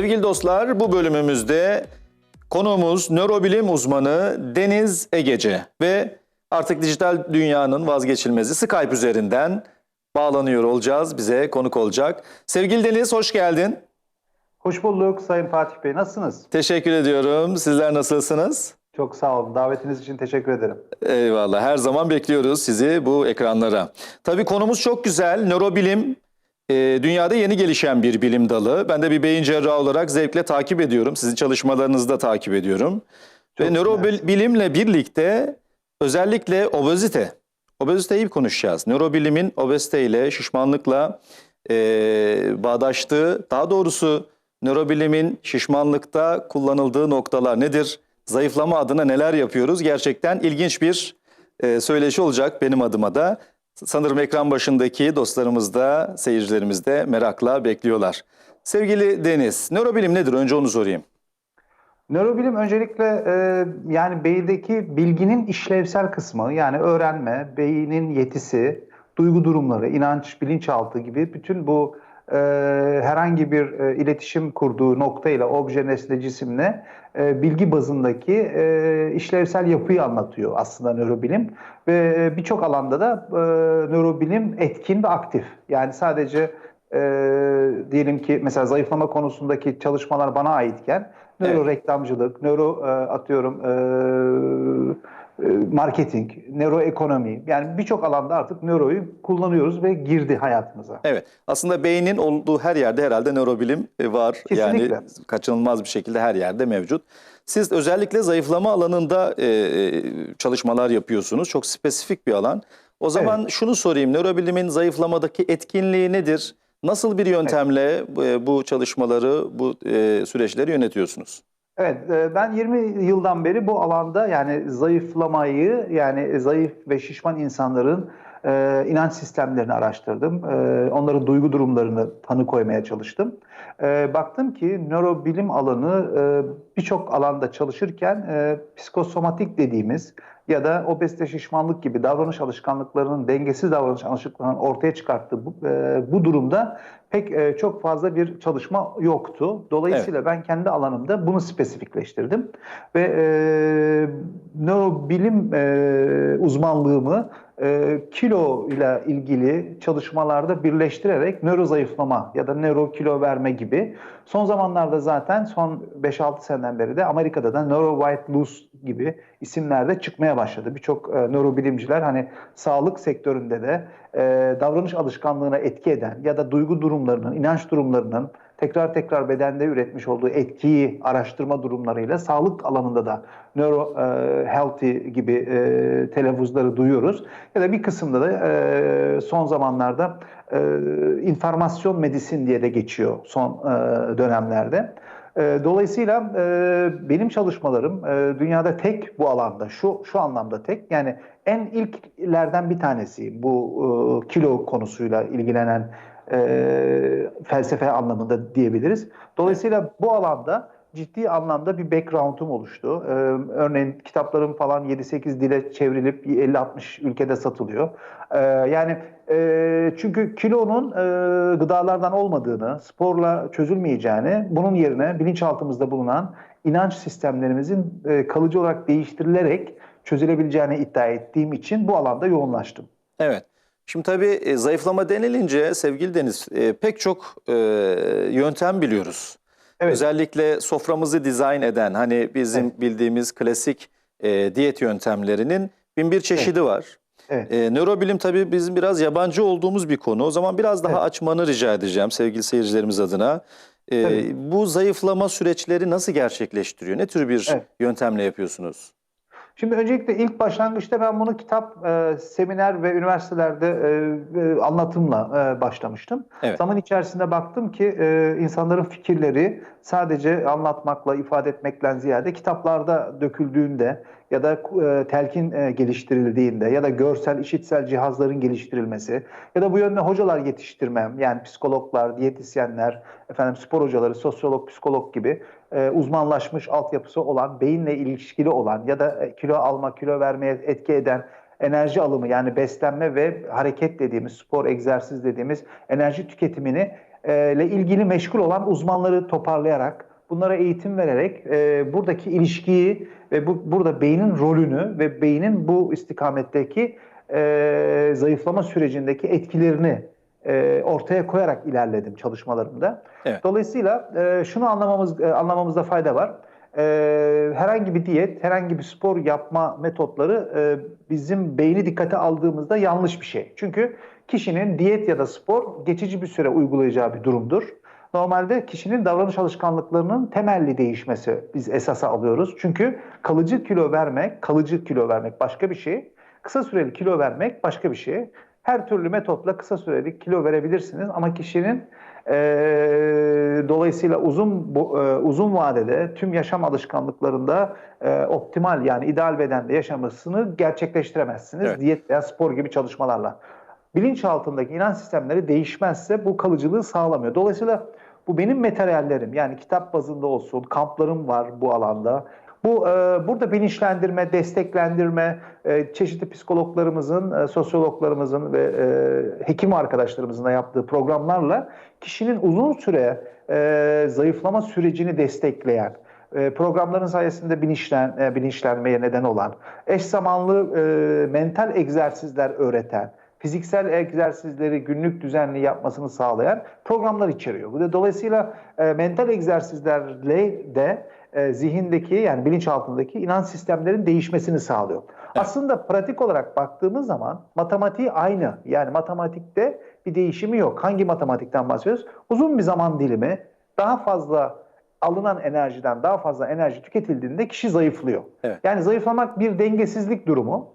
Sevgili dostlar bu bölümümüzde konuğumuz nörobilim uzmanı Deniz Egece ve artık dijital dünyanın vazgeçilmezi Skype üzerinden bağlanıyor olacağız. Bize konuk olacak. Sevgili Deniz hoş geldin. Hoş bulduk Sayın Fatih Bey. Nasılsınız? Teşekkür ediyorum. Sizler nasılsınız? Çok sağ olun. Davetiniz için teşekkür ederim. Eyvallah. Her zaman bekliyoruz sizi bu ekranlara. Tabii konumuz çok güzel. Nörobilim dünyada yeni gelişen bir bilim dalı. Ben de bir beyin cerrahı olarak zevkle takip ediyorum. Sizin çalışmalarınızı da takip ediyorum. Çok Ve nörobilimle birlikte özellikle obezite. Obeziteyi konuşacağız. Nörobilimin obeziteyle, şişmanlıkla e, bağdaştığı, daha doğrusu nörobilimin şişmanlıkta kullanıldığı noktalar nedir? Zayıflama adına neler yapıyoruz? Gerçekten ilginç bir e, söyleşi olacak benim adıma da. Sanırım ekran başındaki dostlarımız da, seyircilerimiz de merakla bekliyorlar. Sevgili Deniz, nörobilim nedir? Önce onu sorayım. Nörobilim öncelikle e, yani beyindeki bilginin işlevsel kısmı yani öğrenme, beynin yetisi, duygu durumları, inanç, bilinçaltı gibi bütün bu e, herhangi bir e, iletişim kurduğu noktayla, obje, nesne, cisimle e, bilgi bazındaki e, işlevsel yapıyı anlatıyor aslında nörobilim. Ve e, birçok alanda da e, nörobilim etkin ve aktif. Yani sadece e, diyelim ki mesela zayıflama konusundaki çalışmalar bana aitken nöro Evet. reklamcılık, nöro e, atıyorum e, e, marketing, nöro ekonomi yani birçok alanda artık nöroyu kullanıyoruz ve girdi hayatımıza. Evet. Aslında beynin olduğu her yerde herhalde nörobilim e, var. Kesinlikle. Yani kaçınılmaz bir şekilde her yerde mevcut. Siz özellikle zayıflama alanında e, e, çalışmalar yapıyorsunuz. Çok spesifik bir alan. O zaman şunu sorayım. Nörobilimin zayıflamadaki etkinliği nedir? Nasıl bir yöntemle e, bu çalışmaları, bu e, süreçleri yönetiyorsunuz? Evet, e, ben 20 yıldan beri bu alanda yani zayıflamayı yani zayıf ve şişman insanların e, inanç sistemlerini araştırdım. E, onların duygu durumlarını tanı koymaya çalıştım. E, baktım ki nörobilim alanı e, birçok alanda çalışırken e, psikosomatik dediğimiz ya da obezite şişmanlık gibi davranış alışkanlıklarının dengesiz davranış alışkanlıklarının ortaya çıkarttığı bu, e, bu durumda pek e, çok fazla bir çalışma yoktu. Dolayısıyla ben kendi alanımda bunu spesifikleştirdim ve e, nörobilim e, uzmanlığımı e, kilo ile ilgili çalışmalarda birleştirerek nöro zayıflama ya da nöro kilo verme gibi son zamanlarda zaten son 5-6 seneden beri de Amerika'da da nöro white loose gibi isimlerde çıkmaya başladı. Birçok e, nörobilimciler hani sağlık sektöründe de e, davranış alışkanlığına etki eden ya da duygu durumlarının, inanç durumlarının tekrar tekrar bedende üretmiş olduğu etkiyi araştırma durumlarıyla sağlık alanında da neuro e, healthy gibi e, telaffuzları duyuyoruz. Ya da bir kısımda da e, son zamanlarda e, informasyon medisin diye de geçiyor son e, dönemlerde. E, Dolayısıyla e, benim çalışmalarım e, dünyada tek bu alanda, şu şu anlamda tek. Yani en ilklerden bir tanesi bu e, kilo konusuyla ilgilenen e, felsefe anlamında diyebiliriz. Dolayısıyla bu alanda ciddi anlamda bir background'um oluştu. E, örneğin kitaplarım falan 7-8 dile çevrilip 50-60 ülkede satılıyor. E, yani e, çünkü kilonun e, gıdalardan olmadığını, sporla çözülmeyeceğini, bunun yerine bilinçaltımızda bulunan inanç sistemlerimizin e, kalıcı olarak değiştirilerek çözülebileceğini iddia ettiğim için bu alanda yoğunlaştım. Evet. Şimdi tabii e, zayıflama denilince sevgili Deniz e, pek çok e, yöntem biliyoruz. Evet. Özellikle soframızı dizayn eden hani bizim bildiğimiz klasik e, diyet yöntemlerinin bin bir çeşidi var. Evet. E, nörobilim tabii bizim biraz yabancı olduğumuz bir konu. O zaman biraz daha Evet. açmanı rica edeceğim sevgili seyircilerimiz adına. E, Tabii. bu zayıflama süreçleri nası gerçekleştiriyor? Ne tür bir Evet. yöntemle yapıyorsunuz? Şimdi öncelikle ilk başlangıçta ben bunu kitap, e, seminer ve üniversitelerde e, e, anlatımla e, başlamıştım. Evet. Zaman içerisinde baktım ki e, insanların fikirleri sadece anlatmakla, ifade etmekle ziyade kitaplarda döküldüğünde ya da e, telkin e, geliştirildiğinde ya da görsel, işitsel cihazların geliştirilmesi ya da bu yönde hocalar yetiştirmem yani psikologlar, diyetisyenler, efendim spor hocaları, sosyolog, psikolog gibi e, uzmanlaşmış altyapısı olan, beyinle ilişkili olan ya da e, kilo alma, kilo vermeye etki eden enerji alımı yani beslenme ve hareket dediğimiz, spor, egzersiz dediğimiz enerji tüketimini e, ile ilgili meşgul olan uzmanları toparlayarak, bunlara eğitim vererek e, buradaki ilişkiyi ve bu, burada beynin rolünü ve beynin bu istikametteki e, zayıflama sürecindeki etkilerini e, ortaya koyarak ilerledim çalışmalarımda. Evet. Dolayısıyla e, şunu anlamamız e, anlamamızda fayda var. E, herhangi bir diyet, herhangi bir spor yapma metotları e, bizim beyni dikkate aldığımızda yanlış bir şey. Çünkü kişinin diyet ya da spor geçici bir süre uygulayacağı bir durumdur. Normalde kişinin davranış alışkanlıklarının temelli değişmesi biz esasa alıyoruz. Çünkü kalıcı kilo vermek, kalıcı kilo vermek başka bir şey. Kısa süreli kilo vermek başka bir şey. Her türlü metotla kısa süreli kilo verebilirsiniz ama kişinin eee, dolayısıyla uzun bu- eee, uzun vadede tüm yaşam alışkanlıklarında eee, optimal yani ideal bedende yaşamasını gerçekleştiremezsiniz Evet. diyet veya spor gibi çalışmalarla. Bilinçaltındaki inanç sistemleri değişmezse bu kalıcılığı sağlamıyor. Dolayısıyla bu benim materyallerim yani kitap bazında olsun, kamplarım var bu alanda. Bu e, burada bilinçlendirme, desteklendirme, e, çeşitli psikologlarımızın, e, sosyologlarımızın ve e, hekim arkadaşlarımızın da yaptığı programlarla kişinin uzun süre e, zayıflama sürecini destekleyen, e, programların sayesinde bilinçlen, e, bilinçlenmeye neden olan, eş zamanlı e, mental egzersizler öğreten, fiziksel egzersizleri günlük düzenli yapmasını sağlayan programlar içeriyor. Bu da dolayısıyla e, mental egzersizlerle de e, zihindeki yani bilinçaltındaki inanç sistemlerin değişmesini sağlıyor. Aslında pratik olarak baktığımız zaman matematiği aynı. Yani matematikte bir değişimi yok. Hangi matematikten bahsediyoruz? Uzun bir zaman dilimi daha fazla alınan enerjiden daha fazla enerji tüketildiğinde kişi zayıflıyor. Evet. Yani zayıflamak bir dengesizlik durumu,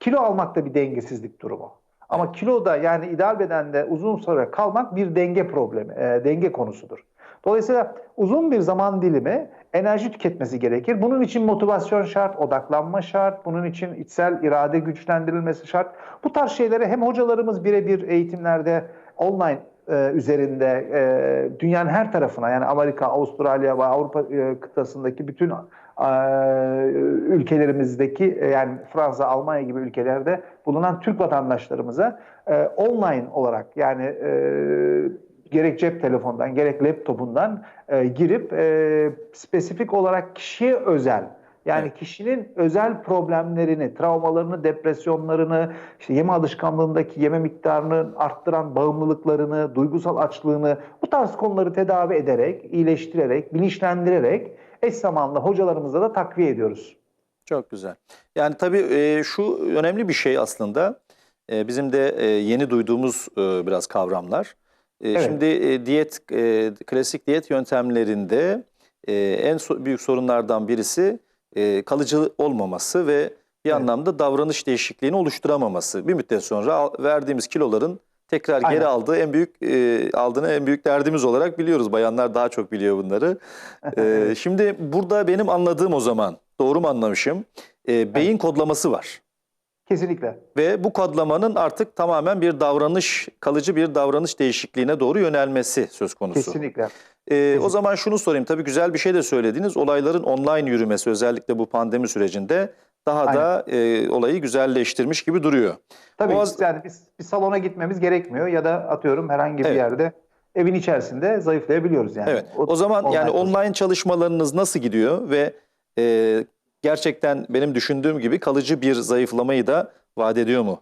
kilo almak da bir dengesizlik durumu. Ama kiloda yani ideal bedende uzun süre kalmak bir denge problemi, e, denge konusudur. Dolayısıyla uzun bir zaman dilimi enerji tüketmesi gerekir. Bunun için motivasyon şart, odaklanma şart, bunun için içsel irade güçlendirilmesi şart. Bu tarz şeyleri hem hocalarımız birebir eğitimlerde online e, üzerinde e, dünyanın her tarafına yani Amerika, Avustralya ve Avrupa e, kıtasındaki bütün e, ülkelerimizdeki e, yani Fransa, Almanya gibi ülkelerde bulunan Türk vatandaşlarımıza e, online olarak yani e, gerek cep telefonundan gerek laptopundan e, girip e, spesifik olarak kişiye özel yani Evet. kişinin özel problemlerini, travmalarını, depresyonlarını, işte yeme alışkanlığındaki yeme miktarını arttıran bağımlılıklarını, duygusal açlığını bu tarz konuları tedavi ederek, iyileştirerek, bilinçlendirerek eş zamanlı hocalarımızla da takviye ediyoruz. Çok güzel. Yani tabii e, şu önemli bir şey aslında. E, bizim de e, yeni duyduğumuz e, biraz kavramlar. E, Evet. Şimdi e, diyet, e, klasik diyet yöntemlerinde e, en so- büyük sorunlardan birisi e, kalıcı olmaması ve bir Evet. anlamda davranış değişikliğini oluşturamaması. Bir müddet sonra verdiğimiz kiloların tekrar geri Aynen. aldığı en büyük e, aldığını en büyük derdimiz olarak biliyoruz. Bayanlar daha çok biliyor bunları. E, şimdi burada benim anladığım o zaman doğru mu anlamışım? E, beyin kodlaması var. Kesinlikle. Ve bu kodlamanın artık tamamen bir davranış, kalıcı bir davranış değişikliğine doğru yönelmesi söz konusu. Kesinlikle. Ee, o zaman şunu sorayım. Tabii güzel bir şey de söylediniz. Olayların online yürümesi özellikle bu pandemi sürecinde daha da e, olayı güzelleştirmiş gibi duruyor. Tabii Boğaz- yani biz bir salona gitmemiz gerekmiyor ya da atıyorum herhangi bir Evet. yerde evin içerisinde zayıflayabiliyoruz yani. Evet. O zaman yani online çalışmalarınız nasıl gidiyor ve e, gerçekten benim düşündüğüm gibi kalıcı bir zayıflamayı da vaat ediyor mu?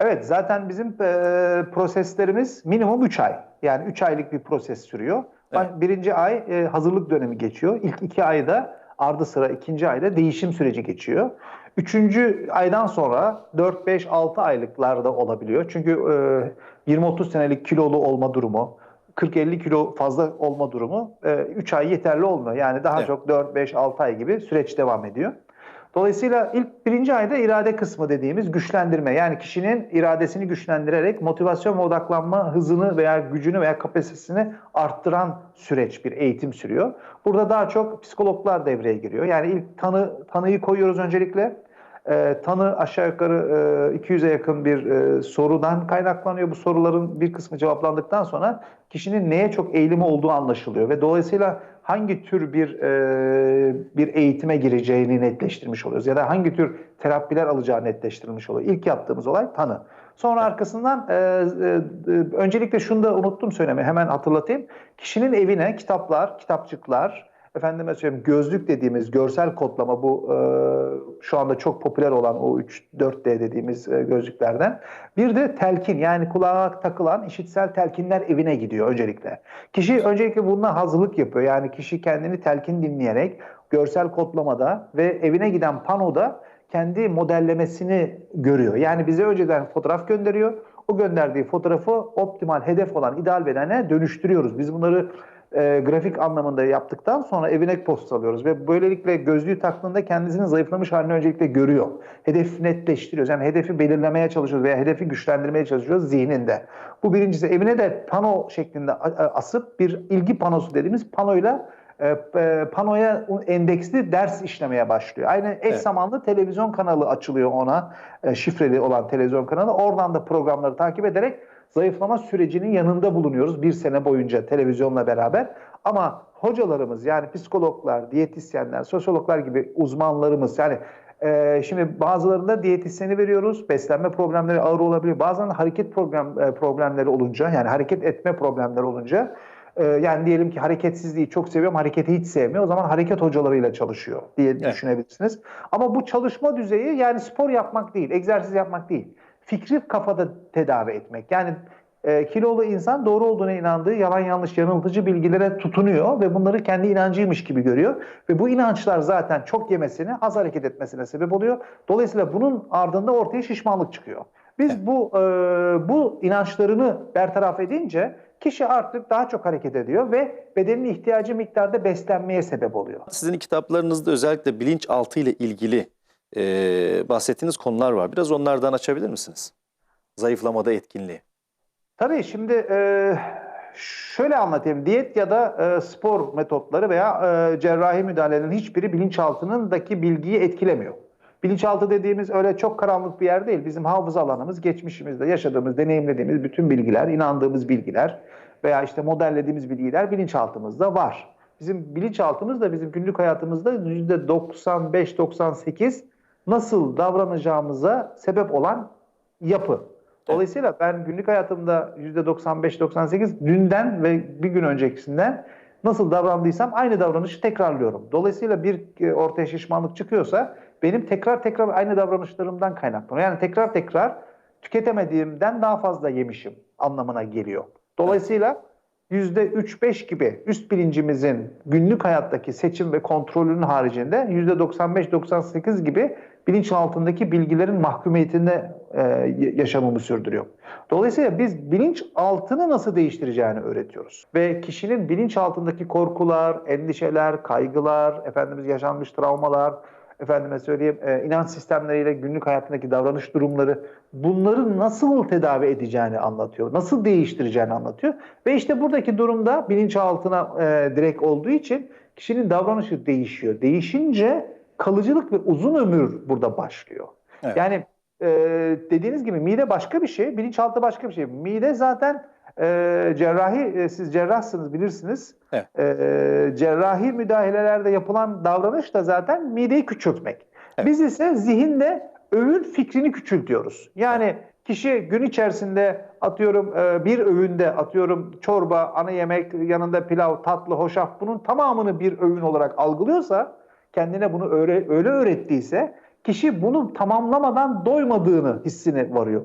Evet zaten bizim e, proseslerimiz minimum 3 ay. Yani 3 aylık bir proses sürüyor. Evet. Birinci ay e, hazırlık dönemi geçiyor. İlk iki ayda ardı sıra ikinci ayda değişim süreci geçiyor. Üçüncü aydan sonra 4, 5, 6 aylıklarda olabiliyor. Çünkü e, 20-30 senelik kilolu olma durumu, 40-50 kilo fazla olma durumu 3 ay yeterli olmuyor. Yani daha Evet. çok 4, 5, 6 ay gibi süreç devam ediyor. Dolayısıyla ilk birinci ayda irade kısmı dediğimiz güçlendirme. Yani kişinin iradesini güçlendirerek motivasyon ve odaklanma hızını veya gücünü veya kapasitesini arttıran süreç bir eğitim sürüyor. Burada daha çok psikologlar devreye giriyor. Yani ilk tanı tanıyı koyuyoruz öncelikle. Ee, tanı aşağı yukarı e, 200'e yakın bir e, sorudan kaynaklanıyor. Bu soruların bir kısmı cevaplandıktan sonra kişinin neye çok eğilimi olduğu anlaşılıyor ve dolayısıyla hangi tür bir e, bir eğitime gireceğini netleştirmiş oluyoruz ya da hangi tür terapiler alacağı netleştirilmiş oluyor. İlk yaptığımız olay tanı. Sonra arkasından e, e, e, öncelikle şunu da unuttum söylemeyi hemen hatırlatayım. Kişinin evine kitaplar, kitapçıklar, efendime söyleyeyim gözlük dediğimiz görsel kodlama bu e, şu anda çok popüler olan o 3-4D dediğimiz e, gözlüklerden. Bir de telkin yani kulağa takılan işitsel telkinler evine gidiyor öncelikle. Kişi öncelikle bununla hazırlık yapıyor. Yani kişi kendini telkin dinleyerek görsel kodlamada ve evine giden panoda kendi modellemesini görüyor. Yani bize önceden fotoğraf gönderiyor. O gönderdiği fotoğrafı optimal hedef olan ideal bedene dönüştürüyoruz. Biz bunları e, grafik anlamında yaptıktan sonra evine postalıyoruz ve böylelikle gözlüğü taktığında kendisini zayıflamış halini öncelikle görüyor. Hedef netleştiriyoruz. Yani hedefi belirlemeye çalışıyoruz veya hedefi güçlendirmeye çalışıyoruz zihninde. Bu birincisi. Evine de pano şeklinde asıp bir ilgi panosu dediğimiz panoyla e, e, panoya endeksli ders işlemeye başlıyor. Aynı eş Evet. zamanlı televizyon kanalı açılıyor ona, e, şifreli olan televizyon kanalı. Oradan da programları takip ederek zayıflama sürecinin yanında bulunuyoruz bir sene boyunca televizyonla beraber. Ama hocalarımız yani psikologlar, diyetisyenler, sosyologlar gibi uzmanlarımız yani e, şimdi bazılarında diyetisyeni veriyoruz. Beslenme problemleri ağır olabilir. Bazen hareket program e, problemleri olunca yani hareket etme problemleri olunca ee, yani diyelim ki hareketsizliği çok seviyorum, hareketi hiç sevmiyor. O zaman hareket hocalarıyla çalışıyor diye Evet. düşünebilirsiniz. Ama bu çalışma düzeyi yani spor yapmak değil, egzersiz yapmak değil. Fikri kafada tedavi etmek. Yani e, kilolu insan doğru olduğuna inandığı yalan yanlış yanıltıcı bilgilere tutunuyor ve bunları kendi inancıymış gibi görüyor. Ve bu inançlar zaten çok yemesine, az hareket etmesine sebep oluyor. Dolayısıyla bunun ardında ortaya şişmanlık çıkıyor. Biz bu e, bu inançlarını bertaraf edince kişi artık daha çok hareket ediyor ve bedenin ihtiyacı miktarda beslenmeye sebep oluyor. Sizin kitaplarınızda özellikle bilinçaltı ile ilgili e, bahsettiğiniz konular var. Biraz onlardan açabilir misiniz? Zayıflamada etkinliği. Tabii şimdi e, şöyle anlatayım. Diyet ya da e, spor metotları veya e, cerrahi müdahalelerin hiçbiri bilinçaltındaki bilgiyi etkilemiyor. Bilinçaltı dediğimiz öyle çok karanlık bir yer değil. Bizim hafıza alanımız geçmişimizde yaşadığımız, deneyimlediğimiz bütün bilgiler, inandığımız bilgiler veya işte modellediğimiz bilgiler bilinçaltımızda var. Bizim bilinçaltımız da bizim günlük hayatımızda %95-98 nasıl davranacağımıza sebep olan yapı. Dolayısıyla ben günlük hayatımda %95-98 dünden ve bir gün öncekisinden nasıl davrandıysam aynı davranışı tekrarlıyorum. Dolayısıyla bir e, ortaya şişmanlık çıkıyorsa benim tekrar tekrar aynı davranışlarımdan kaynaklanıyor. Yani tekrar tekrar tüketemediğimden daha fazla yemişim anlamına geliyor. Dolayısıyla %3-5 gibi üst bilincimizin günlük hayattaki seçim ve kontrolünün haricinde %95-98 gibi bilinçaltındaki bilgilerin mahkumiyetinde e, yaşamımı sürdürüyor. Dolayısıyla biz bilinçaltını nasıl değiştireceğini öğretiyoruz. Ve kişinin bilinçaltındaki korkular, endişeler, kaygılar, efendimiz yaşanmış travmalar, efendime söyleyeyim e, inanç sistemleriyle günlük hayatındaki davranış durumları bunları nasıl tedavi edeceğini anlatıyor. Nasıl değiştireceğini anlatıyor. Ve işte buradaki durumda bilinçaltına e, direkt olduğu için kişinin davranışı değişiyor. Değişince kalıcılık ve uzun ömür burada başlıyor. Evet. Yani e, dediğiniz gibi mide başka bir şey, bilinçaltı başka bir şey. Mide zaten e, cerrahi, e, siz cerrahsınız bilirsiniz. Evet. E, cerrahi müdahalelerde yapılan davranış da zaten mideyi küçültmek. Evet. Biz ise zihinde öğün fikrini küçültüyoruz. Yani kişi gün içerisinde atıyorum e, bir öğünde atıyorum çorba, ana yemek, yanında pilav, tatlı, hoşaf bunun tamamını bir öğün olarak algılıyorsa kendine bunu öyle, öyle öğrettiyse kişi bunu tamamlamadan doymadığını hissine varıyor.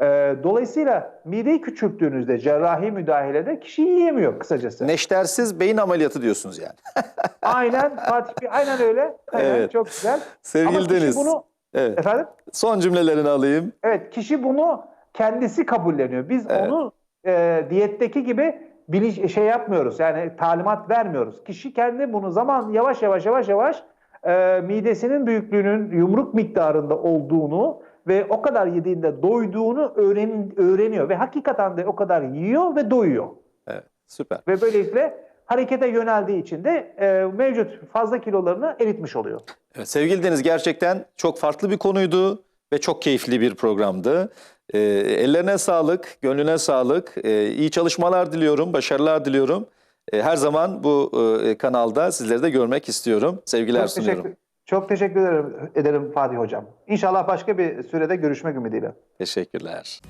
E, dolayısıyla mideyi küçülttüğünüzde cerrahi müdahalede kişi yiyemiyor kısacası. Neştersiz beyin ameliyatı diyorsunuz yani. Aynen Fatih Bey, aynen öyle. Aynen, Evet. Çok güzel. Sevgili Ama Deniz. bunu Evet. efendim Son cümlelerini alayım. Evet, kişi bunu kendisi kabulleniyor. Biz Evet. onu e, diyetteki gibi bilinç şey yapmıyoruz. Yani talimat vermiyoruz. Kişi kendi bunu zaman yavaş yavaş yavaş yavaş e, midesinin büyüklüğünün yumruk miktarında olduğunu ve o kadar yediğinde doyduğunu öğren, öğreniyor ve hakikaten de o kadar yiyor ve doyuyor. Evet. Süper. Ve böylelikle harekete yöneldiği için de e, mevcut fazla kilolarını eritmiş oluyor. Evet, sevgili Deniz gerçekten çok farklı bir konuydu ve çok keyifli bir programdı. Ee, ellerine sağlık, gönlüne sağlık. Ee, iyi çalışmalar diliyorum, başarılar diliyorum. Ee, her zaman bu e, kanalda sizleri de görmek istiyorum. Sevgiler Çok sunuyorum. teşekkür, Çok teşekkür ederim, ederim Fatih Hocam. İnşallah başka bir sürede görüşmek ümidiyle. Teşekkürler.